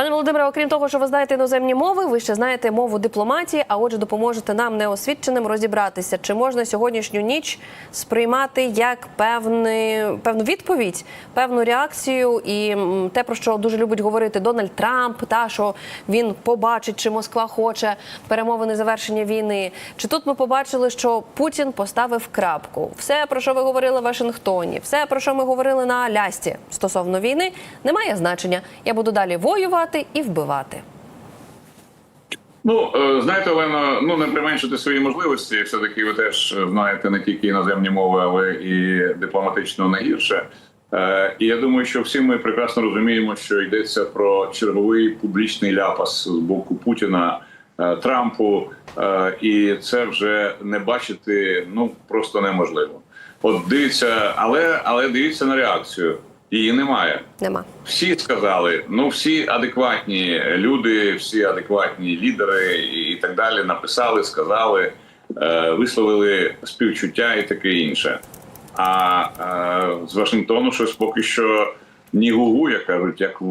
Пане Володимире, окрім того, що ви знаєте іноземні мови, ви ще знаєте мову дипломатії, а отже, допоможете нам неосвідченим розібратися, чи можна сьогоднішню ніч сприймати як певний, певну відповідь, певну реакцію, і те, про що дуже любить говорити Дональд Трамп, та що він побачить, чи Москва хоче перемовини завершення війни. Чи тут ми побачили, що Путін поставив крапку? Все, про що ви говорили в Вашингтоні, все, про що ми говорили на Алясці стосовно війни, не має значення. Я буду далі воювати і вбивати. Ну е, знаєте, Олено, ну не применшити свої можливості. Все таки ви теж знаєте не тільки іноземні мови, але і дипломатично не гірше. Е, І я думаю, що всі ми прекрасно розуміємо, що йдеться про черговий публічний ляпас з боку Путіна е, Трампу, Е, і це вже не бачити ну просто неможливо. От дивіться, але але дивіться на реакцію. Її немає. Нема. Всі сказали, ну всі адекватні люди, всі адекватні лідери і так далі написали, сказали, е, висловили співчуття і таке інше. А е, з Вашингтону щось поки що ні гугу, як кажуть, як в-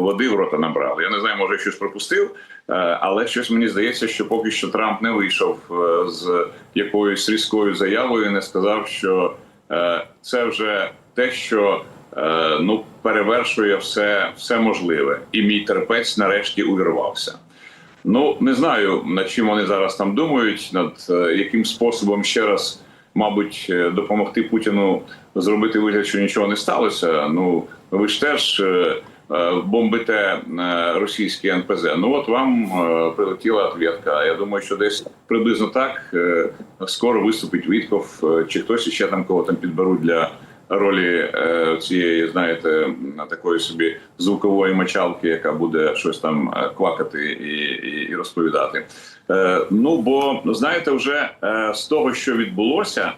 води в рота набрали. Я не знаю, може щось пропустив, е, але щось мені здається, що поки що Трамп не вийшов з якоюсь різкою заявою, і не сказав, що е, це вже те, що ну перевершує все, все можливе, і мій терпець нарешті увірвався. Ну не знаю над чим вони зараз там думають, над е, яким способом ще раз, мабуть, е, допомогти Путіну зробити вигляд, що нічого не сталося. Ну ви ж теж е, е, бомбите е, російські НПЗ. Ну от вам е, прилетіла ответка. Я думаю, що десь приблизно так е, скоро виступить Вітков, е, чи хтось іще там кого там підберуть для ролі е, цієї, знаєте, такої собі звукової мочалки, яка буде щось там е, квакати і, і, розповідати. Е, ну бо знаєте, вже з того, що відбулося,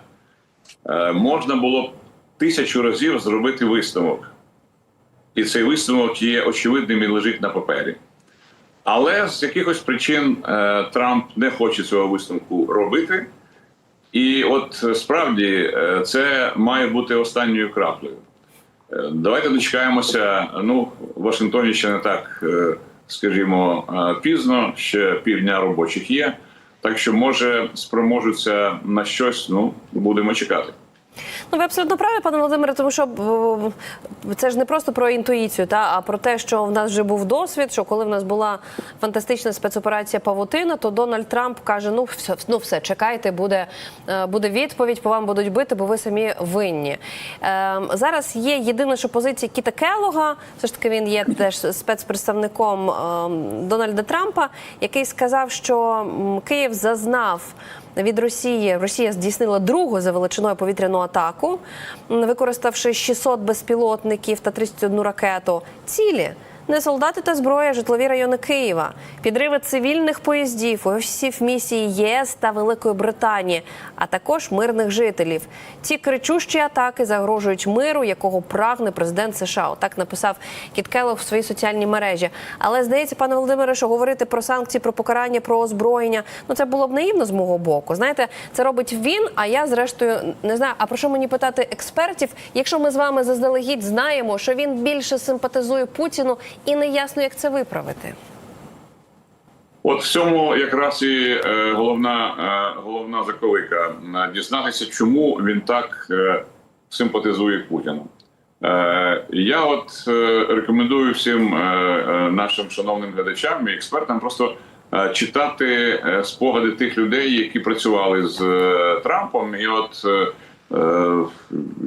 можна було тисячу разів зробити висновок, і цей висновок є очевидним і лежить на папері. Але з якихось причин Трамп не хоче цього висновку робити. І от е, справді е, це має бути останньою краплею. Е, Давайте дочекаємося. Ну, в Вашингтоні ще не так, скажімо, пізно, ще півдня робочих є. Так що, може, спроможуться на щось, ну, будемо чекати. Ну, ви абсолютно праві, пане Володимире, тому що це ж не просто про інтуїцію, та а про те, що в нас вже був досвід. Що коли в нас була фантастична спецоперація Павутина, то Дональд Трамп каже: ну все, ну все, чекайте, буде, е, буде відповідь, по вам будуть бити, бо ви самі винні. Е, зараз є єдине, що позиція Кіта Келога, все ж таки він є теж спецпредставником е, Дональда Трампа, який сказав, що Київ зазнав від Росії Росія здійснила другу за величиною повітряну атаку, використавши 600 безпілотників та 31 ракету. Цілі не солдати та зброя, житлові райони Києва, підриви цивільних поїздів, офісів місії єС та Великої Британії, а також мирних жителів. Ці кричущі атаки загрожують миру, якого прагне президент США. Так написав Кіт Келлог в своїй соціальній мережі. Але здається, пане Володимире, що говорити про санкції, про покарання, про озброєння ну це було б наївно з мого боку. Знаєте, це робить він. А я зрештою не знаю. А про що мені питати експертів, якщо ми з вами заздалегідь знаємо, що він більше симпатизує Путіну, і не ясно, як це виправити. От в цьому якраз і е, головна, е, головна заковика Е, дізнатися, чому він так симпатизує Путіну. Я от рекомендую всім нашим шановним глядачам і експертам просто читати спогади тих людей, які працювали з Трампом. І от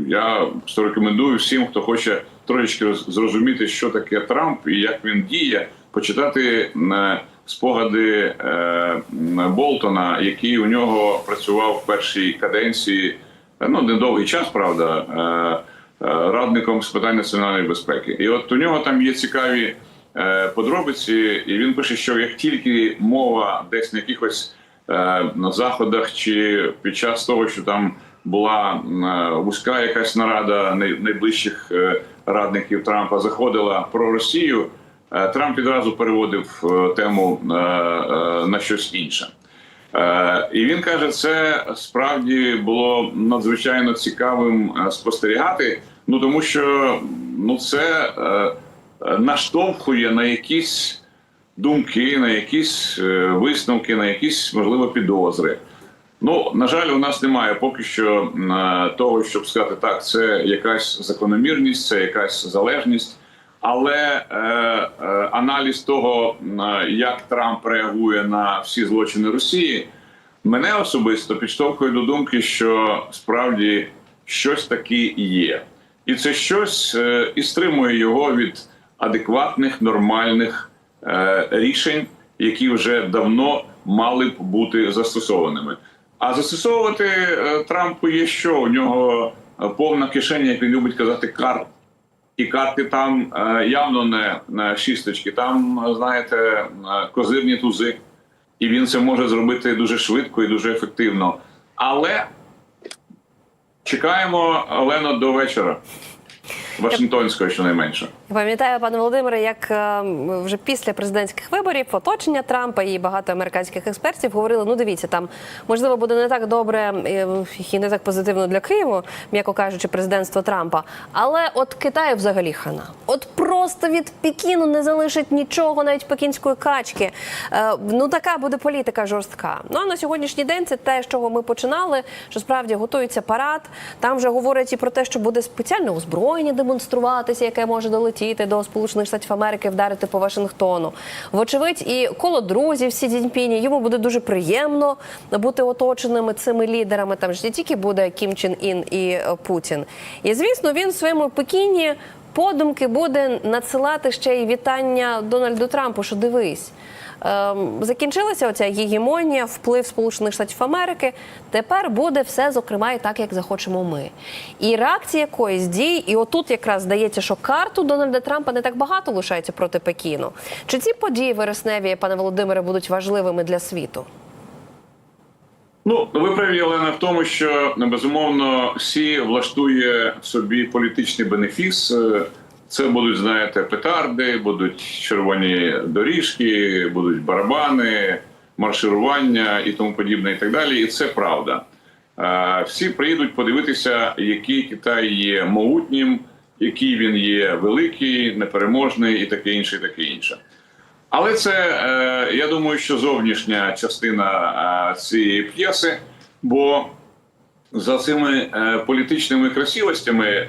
я просто рекомендую всім, хто хоче трошечки роз- зрозуміти, що таке Трамп і як він діє, почитати е, спогади е, Болтона, який у нього працював в першій каденції. е, Ну, недовгий час, правда, е, е, радником з питань національної безпеки. І от у нього там є цікаві е, подробиці, і він пише, що як тільки мова десь на якихось е, на заходах чи під час того, що там була е, вузька якась нарада найближчих е, радників Трампа, заходила про Росію, е, Трамп відразу переводив тему на щось інше. І він каже, це справді було надзвичайно цікавим спостерігати. Ну тому що ну це наштовхує на якісь думки, на якісь висновки, на якісь можливо підозри. Ну, на жаль, у нас немає поки що е, того, щоб сказати так, це якась закономірність, це якась залежність. Але е, е, аналіз того, е, як Трамп реагує на всі злочини Росії, мене особисто підштовхує до думки, що справді щось таке є, і це щось е, і стримує його від адекватних, нормальних е, рішень, які вже давно мали б бути застосованими. А застосовувати е, Трампу є що? У нього е, повна кишеня, як він любить казати, карт. І карти там е, явно не на шісточки, там, знаєте, козирні тузи. І він це може зробити дуже швидко і дуже ефективно. Але чекаємо Олено до вечора. Вашингтонського, щонайменше. Я пам'ятаю, пане Володимире, як е, вже після президентських виборів оточення Трампа і багато американських експертів говорили: ну дивіться, там можливо буде не так добре і не так позитивно для Києву, м'яко кажучи, президентство Трампа. Але от Китаю взагалі хана. От просто від Пекіну не залишить нічого, навіть пекінської качки. Е, Ну така буде політика жорстка. Ну а на сьогоднішній день це те, з чого ми починали. Що справді готується парад. Там вже говорять і про те, що буде спеціальне озброєння демонструватися, яке може долетіти до Сполучених Штатів Америки, вдарити по Вашингтону. Вочевидь, і коло друзів Сі Цзіньпіні йому буде дуже приємно бути оточеними цими лідерами. Там ж не тільки буде Кім Чен Ін і е, Путін. І звісно, він в своєму Пекіні подумки буде надсилати ще й вітання Дональду Трампу, що дивись. Ем, закінчилася оця гегемонія, вплив Сполучених Штатів Америки. Тепер буде все, зокрема, і так, як захочемо ми. І реакція якоїсь дій, і отут якраз здається, що карту Дональда Трампа не так багато лишається проти Пекіну. Чи ці події вересневі, пане Володимире, будуть важливими для світу? Ну, ви праві, Олена, в тому, що безумовно всі влаштує собі політичний бенефіс. Це будуть, знаєте, петарди, будуть червоні доріжки, будуть барабани, марширування і тому подібне, і так далі. І це правда. Всі приїдуть подивитися, який Китай є могутнім, який він є великий, непереможний і таке інше, і таке інше. Але це е, я думаю, що зовнішня частина е, цієї п'єси, бо за цими е, політичними красивостями,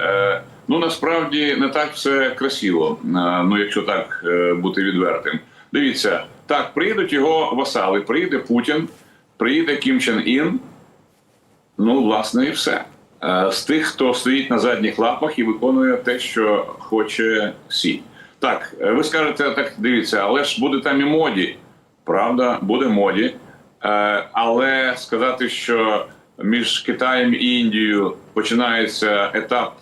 ну насправді не так все красиво. Е, ну, якщо так е, бути відвертим. Дивіться, так приїдуть його васали, приїде Путін, приїде Кім Чен Ін. Ну, власне, і все. Е, З тих, хто стоїть на задніх лапах і виконує те, що хоче Сі. Так, ви скажете, так дивіться, але ж буде там і моді. Правда, буде моді. Але сказати, що між Китаєм і Індією починається етап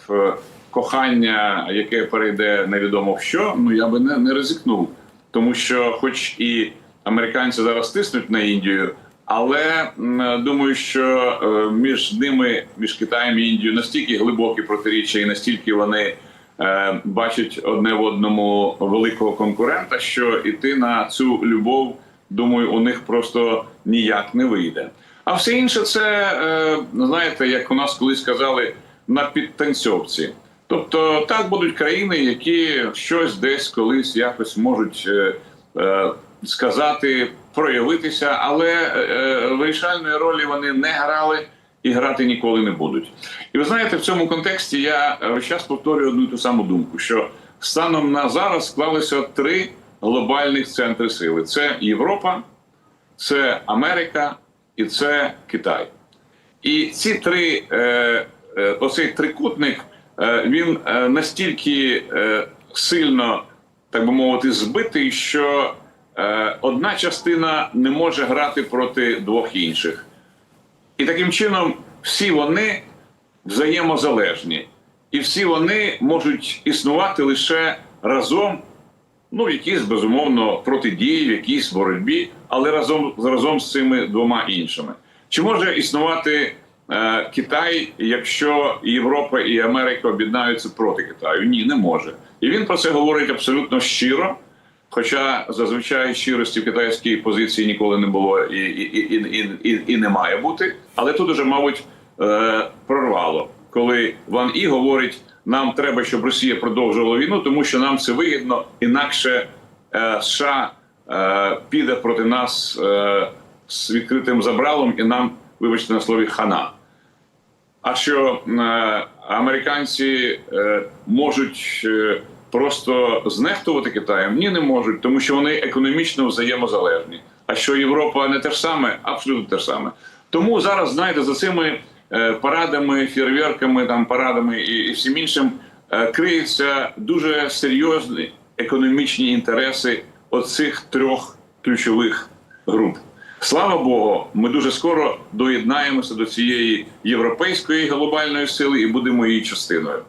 кохання, яке перейде невідомо в що, ну я би не, не ризикнув. Тому що, хоч і американці зараз тиснуть на Індію, але думаю, що е, між ними, між Китаєм і Індією, настільки глибокі протиріччя, і настільки вони е, бачать одне в одному великого конкурента, що іти на цю любов, думаю, у них просто ніяк не вийде. А все інше, це е, знаєте, як у нас колись казали, на підтанцьовці. Тобто так будуть країни, які щось десь колись якось можуть е, е, сказати, проявитися, але е, вирішальної ролі вони не грали і грати ніколи не будуть. І ви знаєте, в цьому контексті я е, весь час повторюю одну і ту саму думку: що станом на зараз склалися три глобальних центри сили: це Європа, це Америка і це Китай. І ці три, е, е, оцей трикутник, е, він е, настільки е, сильно, так би мовити, збитий, що е, одна частина не може грати проти двох інших. І таким чином всі вони взаємозалежні, і всі вони можуть існувати лише разом ну, в якійсь безумовно протидії, в якійсь боротьбі, але разом разом з цими двома іншими. Чи може існувати е, Китай, якщо Європа і Америка об'єднаються проти Китаю? Ні, не може. І він про це говорить абсолютно щиро. Хоча зазвичай щирості в китайській позиції ніколи не було і, і, і, і, і, і не має бути. Але тут уже, мабуть, е, прорвало. коли Ван І говорить, нам треба, щоб Росія продовжувала війну, тому що нам це вигідно, інакше е, США е, піде проти нас е, з відкритим забралом, і нам, вибачте на слові, хана. А що е, американці е, можуть е, просто знехтувати Китаєм? Ні, не можуть, тому що вони економічно взаємозалежні. А що Європа не те ж саме, абсолютно те ж саме. Тому зараз, знаєте, за цими парадами, фєрверками, там парадами і, і всім іншим криються дуже серйозні економічні інтереси оцих трьох ключових груп. Слава Богу, ми дуже скоро доєднаємося до цієї європейської глобальної сили і будемо її частиною.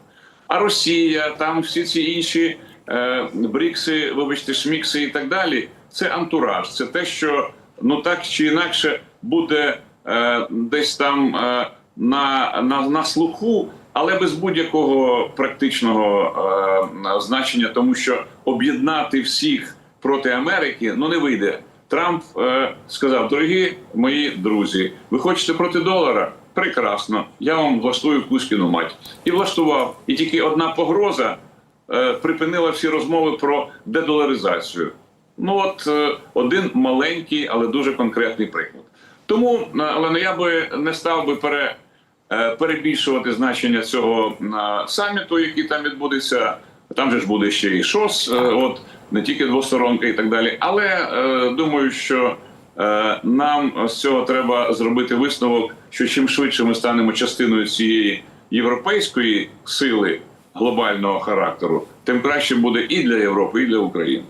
А Росія, там всі ці інші е, брікси, вибачте, шмікси і так далі. Це антураж, це те, що ну так чи інакше буде е, десь там е, на, на, на слуху, але без будь-якого практичного е, значення, тому що об'єднати всіх проти Америки ну не вийде. Трамп е, сказав: дорогі мої друзі, ви хочете проти долара? Прекрасно, я вам влаштую Кузькіну мать. І влаштував. І тільки одна погроза е, припинила всі розмови про дедоларизацію. Ну от е, один маленький, але дуже конкретний приклад. Тому, е, але я би не став би пере, е, перебільшувати значення цього е, саміту, який там відбудеться. Там же ж буде ще і ШОС, е, от не тільки двосторонка і так далі. Але е, думаю, що е, нам з цього треба зробити висновок, що чим швидше ми станемо частиною цієї європейської сили глобального характеру, тим краще буде і для Європи, і для України.